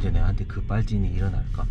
진짜 내한테 그 빨진이 일어날까?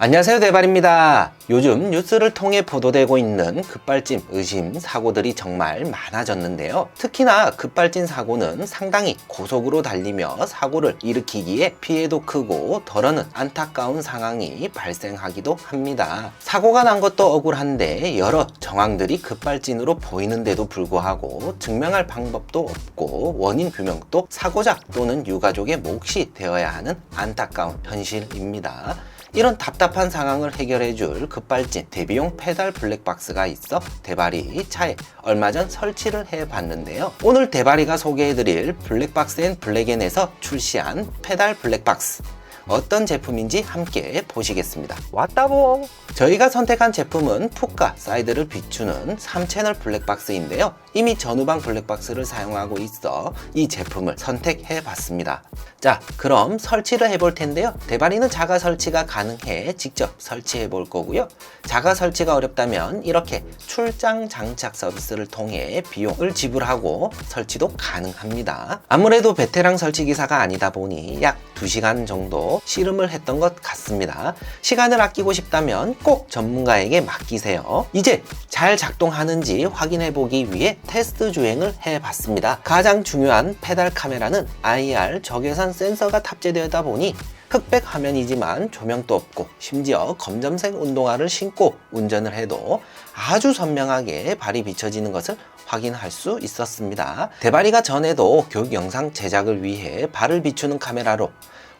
안녕하세요 대발입니다. 요즘 뉴스를 통해 보도되고 있는 급발진 의심 사고들이 정말 많아졌는데요. 특히나 급발진 사고는 상당히 고속으로 달리며 사고를 일으키기에 피해도 크고 덜어는 안타까운 상황이 발생하기도 합니다. 사고가 난 것도 억울한데 여러 정황들이 급발진으로 보이는데도 불구하고 증명할 방법도 없고 원인 규명도 사고자 또는 유가족의 몫이 되어야 하는 안타까운 현실입니다. 이런 답답한 상황을 해결해 줄 급발진 대비용 페달 블랙박스가 있어 대바리 차에 얼마 전 설치를 해 봤는데요. 오늘 대바리가 소개해 드릴 블랙박스 앤 블랙엔에서 출시한 페달 블랙박스 어떤 제품인지 함께 보시겠습니다. 왔다보! 저희가 선택한 제품은 푸카 사이드를 비추는 3채널 블랙박스인데요. 이미 전후방 블랙박스를 사용하고 있어 이 제품을 선택해 봤습니다. 자, 그럼 설치를 해볼 텐데요. 대바리는 자가 설치가 가능해 직접 설치해 볼 거고요. 자가 설치가 어렵다면 이렇게 출장 장착 서비스를 통해 비용을 지불하고 설치도 가능합니다. 아무래도 베테랑 설치 기사가 아니다 보니 약 2시간 정도 씨름을 했던 것 같습니다. 시간을 아끼고 싶다면 꼭 전문가에게 맡기세요. 이제 잘 작동하는지 확인해 보기 위해 테스트 주행을 해 봤습니다. 가장 중요한 페달 카메라는 IR 적외선 센서가 탑재되다 보니 흑백 화면이지만 조명도 없고 심지어 검정색 운동화를 신고 운전을 해도 아주 선명하게 발이 비춰지는 것을 확인할 수 있었습니다. 대바리가 전에도 교육 영상 제작을 위해 발을 비추는 카메라로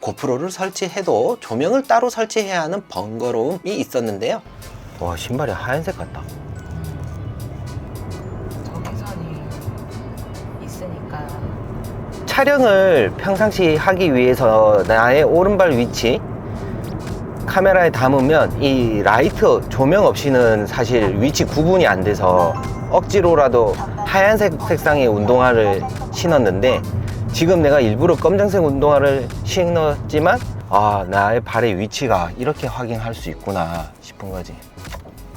고프로를 설치해도 조명을 따로 설치해야 하는 번거로움이 있었는데요. 와 신발이 하얀색 같다. 촬영을 평상시 하기 위해서 나의 오른발 위치 카메라에 담으면 이 라이트 조명 없이는 사실 위치 구분이 안 돼서 억지로라도 하얀색 색상의 운동화를 신었는데 지금 내가 일부러 검정색 운동화를 신었지만 아 나의 발의 위치가 이렇게 확인할 수 있구나 싶은 거지.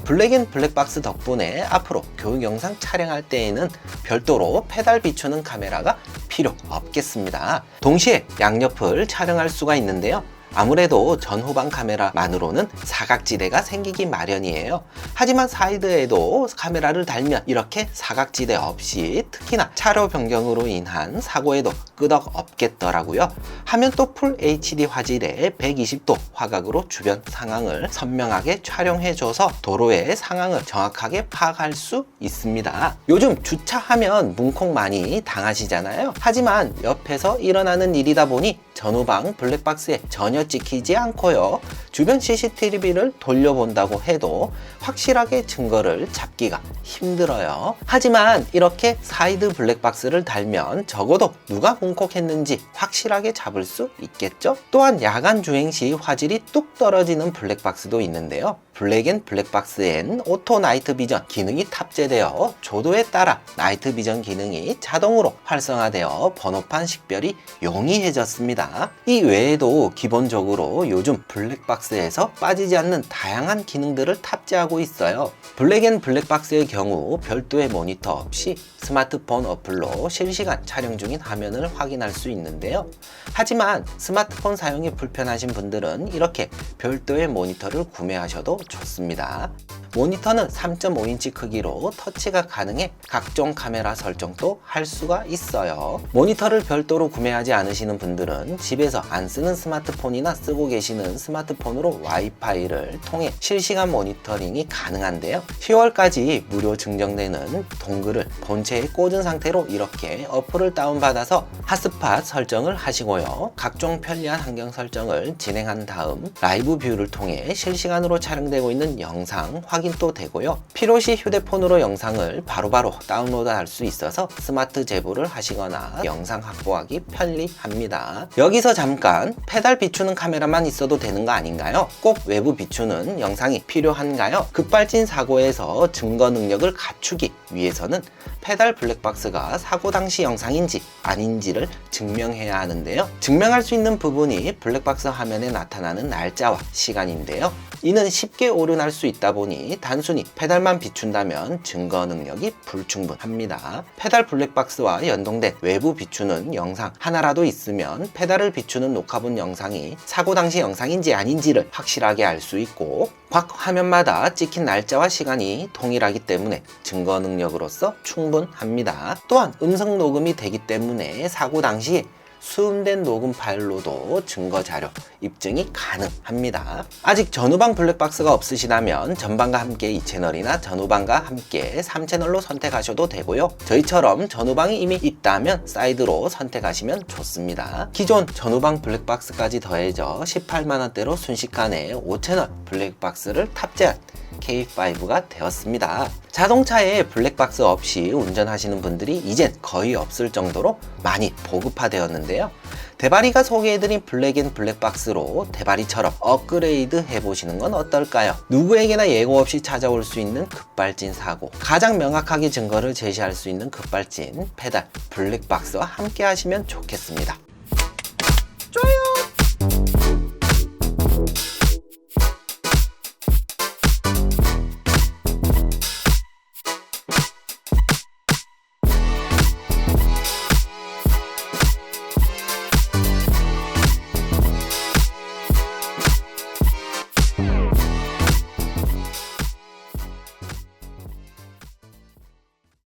블랙앤 블랙박스 덕분에 앞으로 교육 영상 촬영할 때에는 별도로 페달 비추는 카메라가 필요 없겠습니다. 동시에 양옆을 촬영할 수가 있는데요. 아무래도 전후방 카메라만으로는 사각지대가 생기기 마련이에요. 하지만 사이드에도 카메라를 달면 이렇게 사각지대 없이 특히나 차로 변경으로 인한 사고에도 끄덕 없겠더라고요. 하면 또 풀 HD 화질의 120도 화각으로 주변 상황을 선명하게 촬영해줘서 도로의 상황을 정확하게 파악할 수 있습니다. 요즘 주차하면 문콕 많이 당하시잖아요. 하지만 옆에서 일어나는 일이다 보니 전후방 블랙박스에 전혀 찍히지 않고요. 주변 CCTV를 돌려본다고 해도 확실하게 증거를 잡기가 힘들어요. 하지만 이렇게 사이드 블랙박스를 달면 적어도 누가 문콕했는지 확실하게 잡을 수 있겠죠? 또한 야간 주행 시 화질이 뚝 떨어지는 블랙박스도 있는데요. 블랙앤 블랙박스엔 오토 나이트 비전 기능이 탑재되어 조도에 따라 나이트 비전 기능이 자동으로 활성화되어 번호판 식별이 용이해졌습니다. 이 외에도 기본적으로 요즘 블랙박스에서 빠지지 않는 다양한 기능들을 탑재하고 있어요. 블랙앤 블랙박스의 경우 별도의 모니터 없이 스마트폰 어플로 실시간 촬영 중인 화면을 확인할 수 있는데요. 하지만 스마트폰 사용이 불편하신 분들은 이렇게 별도의 모니터를 구매하셔도 좋습니다. 모니터는 3.5인치 크기로 터치가 가능해 각종 카메라 설정도 할 수가 있어요. 모니터를 별도로 구매하지 않으시는 분들은 집에서 안 쓰는 스마트폰이나 쓰고 계시는 스마트폰으로 와이파이를 통해 실시간 모니터링이 가능한데요. 10월까지 무료 증정되는 동글을 본체에 꽂은 상태로 이렇게 어플을 다운받아서 핫스팟 설정을 하시고요. 각종 편리한 환경 설정을 진행한 다음 라이브 뷰를 통해 실시간으로 촬영되고 있는 영상 확인 도 되고요. 필요시 휴대폰으로 영상을 바로바로 다운로드 할 수 있어서 스마트 제보를 하시거나 영상 확보하기 편리합니다. 여기서 잠깐 페달 비추는 카메라만 있어도 되는 거 아닌가요? 꼭 외부 비추는 영상이 필요한가요? 급발진 사고에서 증거 능력을 갖추기 위해서는 페달 블랙박스가 사고 당시 영상인지 아닌지를 증명해야 하는데요. 증명할 수 있는 부분이 블랙박스 화면에 나타나는 날짜와 시간인데요. 이는 쉽게 오류날 수 있다 보니 단순히 페달만 비춘다면 증거 능력이 불충분합니다. 페달 블랙박스와 연동된 외부 비추는 영상 하나라도 있으면 페달을 비추는 녹화본 영상이 사고 당시 영상인지 아닌지를 확실하게 알 수 있고 각 화면마다 찍힌 날짜와 시간이 동일하기 때문에 증거 능력으로서 충분합니다. 또한 음성 녹음이 되기 때문에 사고 당시에 수음된 녹음 파일로도 증거 자료 입증이 가능합니다. 아직 전후방 블랙박스가 없으시다면 전방과 함께 2채널이나 전후방과 함께 3채널로 선택하셔도 되고요. 저희처럼 전후방이 이미 있다면 사이드로 선택하시면 좋습니다. 기존 전후방 블랙박스까지 더해져 18만원대로 순식간에 5채널 블랙박스를 탑재한 K5가 되었습니다. 자동차에 블랙박스 없이 운전하시는 분들이 이젠 거의 없을 정도로 많이 보급화되었는데요. 대바리가 소개해드린 블랙앤 블랙박스로 대바리처럼 업그레이드 해보시는 건 어떨까요? 누구에게나 예고 없이 찾아올 수 있는 급발진 사고, 가장 명확하게 증거를 제시할 수 있는 급발진 페달 블랙박스와 함께 하시면 좋겠습니다.